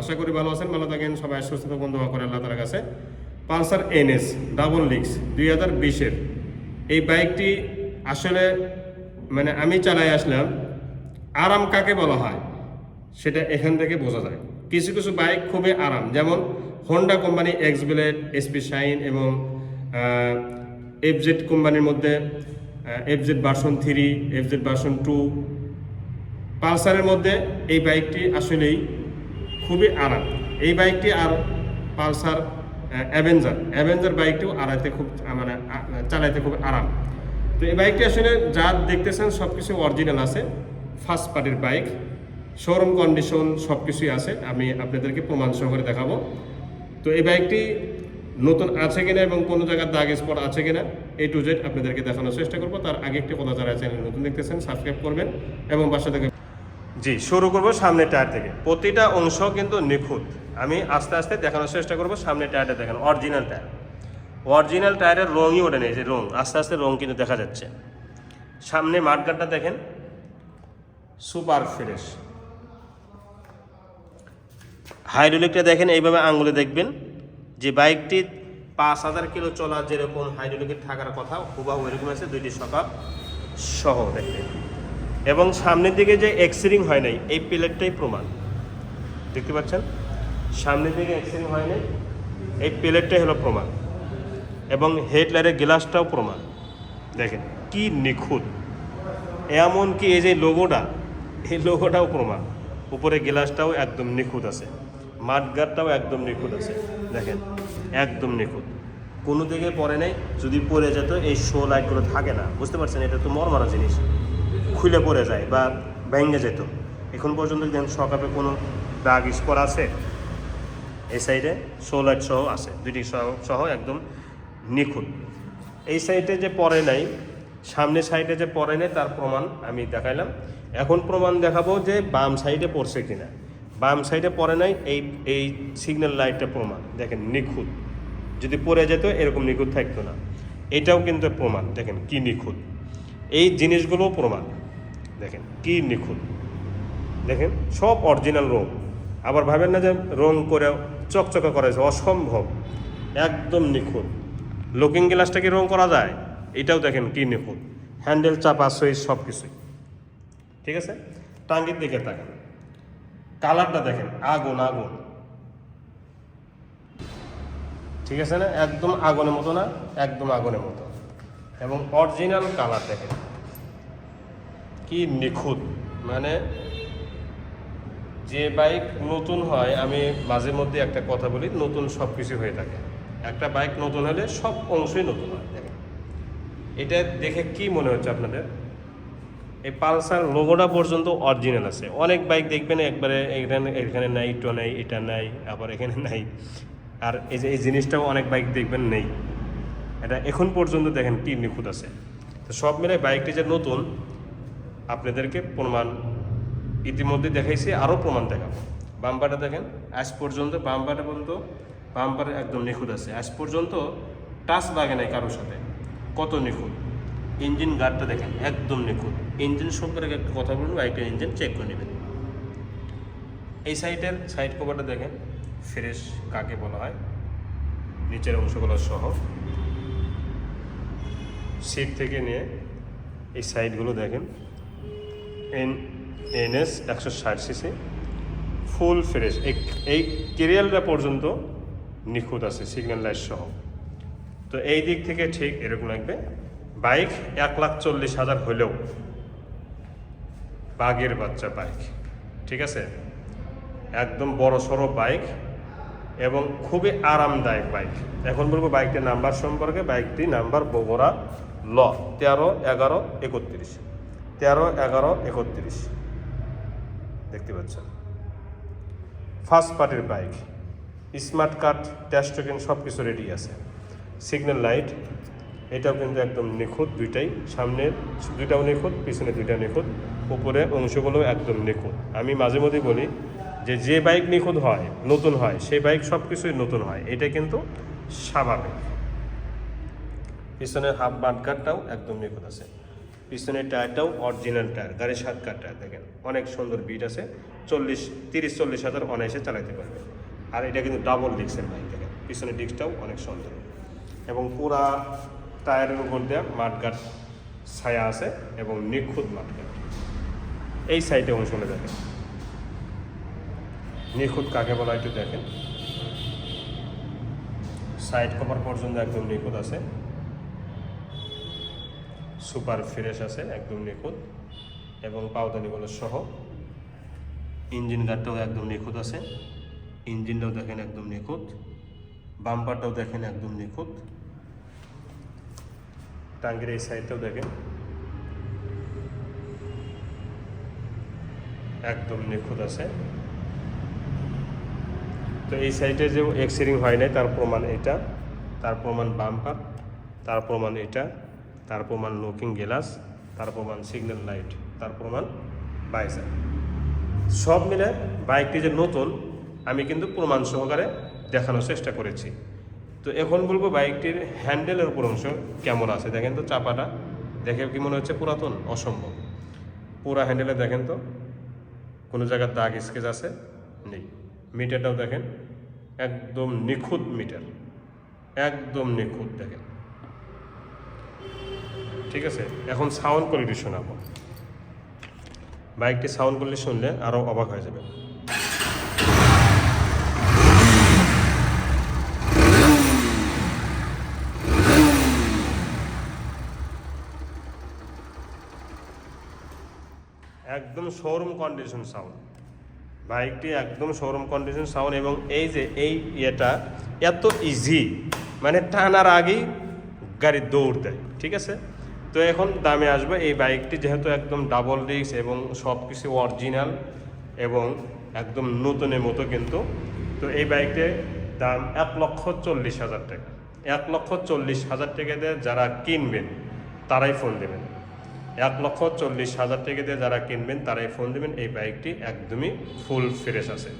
আশা করি ভালো আছেন, ভালো থাকেন, সবাই সুস্থ থাকুন, দোয়া করে আল্লাহ তার কাছে। পালসার এনএস, ডাবল লিক্স, দুই হাজার বিশের এই বাইকটি আসলে মানে আমি চালাই আসলাম, আরাম কাকে বলা হয়, সেটা এখান থেকে বোঝা যায়। কিছু কিছু বাইক খুবই আরাম, যেমন Honda company X Blade SP Shine এবং এফজেড কোম্পানির মধ্যে FZ version three FZ version two পালসারের মধ্যে এই বাইকটি আসলেই খুবই আরাম এই বাইকটি আর পালসার অ্যাভেঞ্জার অ্যাভেঞ্জার বাইকটিও আড়াইতে খুব মানে চালাইতে খুব আরাম তো এই বাইকটি আসলে যা দেখতেছেন সব কিছু অরিজিনাল আছে ফার্স্ট পার্টির বাইক শোরুম কন্ডিশন সব কিছুই আছে, আমি আপনাদেরকে প্রমাণ সহকারে দেখাবো। তো এই বাইকটি নতুন আছে কিনা এবং কোনো জায়গার দাগ স্পট আছে কিনা এ টু জেড আপনাদেরকে দেখানোর চেষ্টা করব। তার আগে একটি কথা যারা চ্যানেল নতুন দেখতেছেন সাবস্ক্রাইব করবেন এবং বাসা থেকে জি, শুরু করব সামনে টায়ার থেকে। প্রতিটা অংশ কিন্তু নিখুঁত। আমি আস্তে আস্তে দেখানোর চেষ্টা করব সামনে টায়ারটা দেখেন, অরিজিনাল টায়ার। অরিজিনাল টায়ারের রঙই ওঠে নেই যে রং, আস্তে আস্তে রং কিন্তু দেখা যাচ্ছে। সামনে মাঠগাটটা দেখেন, সুপার ফ্রেশ। হাইড্রোলিকটা দেখেন, এইভাবে আঙুলে দেখবেন, যে বাইকটি পাঁচ হাজার কিলো চলা যেরকম হাইড্রোলিকের থাকার কথা, হুবাহু এরকম আছে, দুইটি সকাপ সহ দেখবেন এবং সামনের দিকে যে এক্সিরিং হয় নাই, এই প্লেটটাই প্রমাণ। দেখতে পাচ্ছেন? সামনের দিকে এক্সিরিং হয় নাই, এই প্লেটটাই হলো প্রমাণ। এবং হেডলাইটের গ্লাসটাও প্রমাণ। দেখেন, কি নিখুঁত। এমনকি এই যে লোগোটা এই লোগোটাও প্রমাণ। উপরে গ্লাসটাও একদম নিখুঁত আছে। মাঠগাটটাও একদম নিখুঁত আছে। দেখেন, একদম নিখুঁত। কোনো দিকে পরে নেই, যদি পড়ে যেত, এই শো লাইটগুলো থাকে না। বুঝতে পারছেন? এটা তো মরমারা জিনিস। খুলে পড়ে যায় বা ভেঙে যেত। এখন পর্যন্ত দেখেন সকালে কোনো দাগ স্পর আছে? এই সাইডে শো লাইট সহ আছে, দুইটি সহ একদম নিখুঁত। এই সাইডে যে পরে নাই সামনে সাইডে যে পরে নেই, তার প্রমাণ আমি দেখাইলাম। এখন প্রমাণ দেখাবো যে বাম সাইডে পড়ছে কিনা। বাম সাইডে পড়ে নাই, এই এই সিগন্যাল লাইটটা প্রমাণ। দেখেন নিখুঁত। যদি পড়ে যেত, এরকম নিখুঁত থাকতো না। এটাও কিন্তু প্রমাণ। দেখেন কি নিখুঁত। এই জিনিসগুলোও প্রমাণ। দেখেন, কি নিখুঁত। দেখেন, সব অরিজিনাল রং। আবার ভাবেন না যে রং করে চকচকা করেছে অসম্ভব। একদম নিখুঁত। লুকিং গ্লাসটা কি রং করা যায়? এটাও দেখেন কি নিখুঁত। হ্যান্ডেল চাপা সুইচ সব কিছুই ঠিক আছে? টাঙ্গির দিকে তাকান। কালারটা দেখেন, আগুন আগুন। ঠিক আছে না? একদম আগুনের মতো না? একদম আগুনের মতো। এবং অরিজিনাল কালার দেখেন। কি নিখুঁত? মানে যে বাইক নতুন হয়, আমি মাঝে মধ্যে একটা কথা বলি, নতুন সব কিছু হয়ে থাকে। একটা বাইক নতুন হলে সব অংশই নতুন হয়। এটা দেখে কি মনে হচ্ছে আপনাদের? এই পালসার লোগোটা পর্যন্ত অরিজিনাল আছে। অনেক বাইক দেখবেন একবারে এখানে এখানে নাই ইটো নাই, এটা নাই, আবার এখানে নাই। আর এই যে, এই জিনিসটাও অনেক বাইক দেখবেন নেই। এটা এখন পর্যন্ত দেখেন কি নিখুঁত আছে। তো সব মিলে বাইকটি যে নতুন আপনাদেরকে প্রমাণ ইতিমধ্যে দেখাইছি আরও প্রমাণ দেখাবো। বাম্পারটা দেখেন, আজ পর্যন্ত বাম্পারটা পর্যন্ত, বাম্পার একদম নিখুঁত আছে। আজ পর্যন্ত টাচ লাগে নাই কারোর সাথে। কত নিখুঁত? ইঞ্জিন গার্ডটা দেখেন, একদম নিখুঁত। ইঞ্জিন সম্পর্কে একটা কথা বলুন বাইকটা ইঞ্জিন চেক করে নেবেন। এই সাইডের সাইড কভারটা দেখেন, ফ্রেশ কাকে বলা হয়, নিচের অংশগুলো সহ। সিট থেকে নিয়ে এই সাইডগুলো দেখেন এন, এনএস একশো ষাট সিসি, ফুল ফ্রেশ। এই কেরিয়ালটা পর্যন্ত নিখুঁত আছে, সিগন্যাল লাইট সহ। তো এই দিক থেকে ঠিক এরকম লাগবে। বাইক এক লাখ চল্লিশ হাজার হলেও বাঘের বাচ্চা বাইক, ঠিক আছে? একদম বড় সড়ো বাইক এবং খুবই আরামদায়ক বাইক। এখন বলব বাইকটির নাম্বার সম্পর্কে বাইকটি নাম্বার বগুড়া ল, তেরো, এগারো, একত্রিশ। তেরো, এগারো, একত্রিশ। দেখতে পাচ্ছেন? ফার্স্ট পার্টির বাইক স্মার্ট কার্ড ট্যাস্টোকেন সব কিছু রেডি আছে। সিগন্যাল লাইট এটাও কিন্তু একদম নিখুঁত দুইটাই। সামনের দুইটাও নিখুঁত, পিছনে দুইটা নিখুঁত, উপরে অংশগুলো একদম নিখুঁত। আমি মাঝে মধ্যে বলি যে যে বাইক নিখুঁত হয়, নতুন হয়, সেই বাইক সব কিছুই নতুন হয়। এটা কিন্তু স্বাভাবিক। পিছনের হাফ বাটকারটাও একদম নিখুঁত আছে। পিছনের টায়ারটাও অরিজিনাল টায়ার গাড়ির সাত কার টায়ার, দেখেন। অনেক সুন্দর বিট আছে। চল্লিশ, তিরিশ, চল্লিশ হাজার অনায়াসে চালাতে পারবে। আর এটা কিন্তু ডাবল ডিস্কের বাইক দেখেন। পিছনের ডিস্কটাও অনেক সুন্দর। এবং পুরা টায়ারের উপর দেওয়া মাঠগাট ছায়া আছে এবং নিখুঁত মাঠগাট এই সাইডে অংশগুলো দেখেন। নিখুঁত কাকে বলা একটু দেখেন। সাইড কভার পর্যন্ত একদম নিখুঁত আছে। সুপার ফ্রেশ আছে, একদম নিখুঁত। এবং পাওদানিগুলো সহ। ইঞ্জিন গার্ডটাও একদম নিখুঁত আছে। ইঞ্জিনটাও দেখেন একদম নিখুঁত। বাম্পারটাও দেখেন একদম নিখুঁত। টাঙ্গের এই সাইডটাও দেখেন। একদম নিখুঁত আছে। তো এই সাইডে যে এক্সিরিং হয় নাই, তার প্রমাণ এটা। তার প্রমাণ বাম্পার, তার প্রমাণ এটা। তার প্রমাণ লুকিং গ্লাস তার প্রমাণ সিগন্যাল লাইট তার প্রমাণ বাইসার সব মিলে বাইকটি যে নতুন, আমি কিন্তু প্রমাণ সহকারে দেখানোর চেষ্টা করেছি। তো এখন বলব বাইকটির হ্যান্ডেলের উপর অংশ কেমন আছে? দেখেন তো চাপাটা। দেখে কি মনে হচ্ছে পুরাতন? অসম্ভব। পুরা হ্যান্ডেলে দেখেন তো, কোনো জায়গার দাগ স্কেচ আছে? নেই। মিটারটাও দেখেন, একদম নিখুঁত মিটার একদম নিখুঁত দেখেন। ঠিক আছে? এখন সাউন্ড কোয়ালিটি শোনাবো। বাইকটি সাউন্ড কোয়ালিটি শুনলে আরও অবাক হয়ে যাবে একদম শোরুম কন্ডিশন সাউন্ড বাইকটি একদম শোরুম কন্ডিশন সাউন্ড এবং এই যে এই ইয়েটা এত ইজি মানে টানার আগেই গাড়ি দৌড় দেয়, ঠিক আছে? তো এখন দামে আসবে এই বাইকটি যেহেতু একদম ডাবল রিক্স এবং সব কিছু অরিজিনাল এবং একদম নতুনের মতো কিন্তু, তো এই বাইকটির দাম এক লক্ষ চল্লিশ হাজার টাকা। এক লক্ষ চল্লিশ হাজার টাকা দিয়ে যারা কিনবেন, তারাই ফোন দেবেন। এক লক্ষ চল্লিশ হাজার টাকা দিয়ে যারা কিনবেন, তারাই ফোন দেবেন। এই বাইকটি একদমই ফুল ফ্রেশ আছে।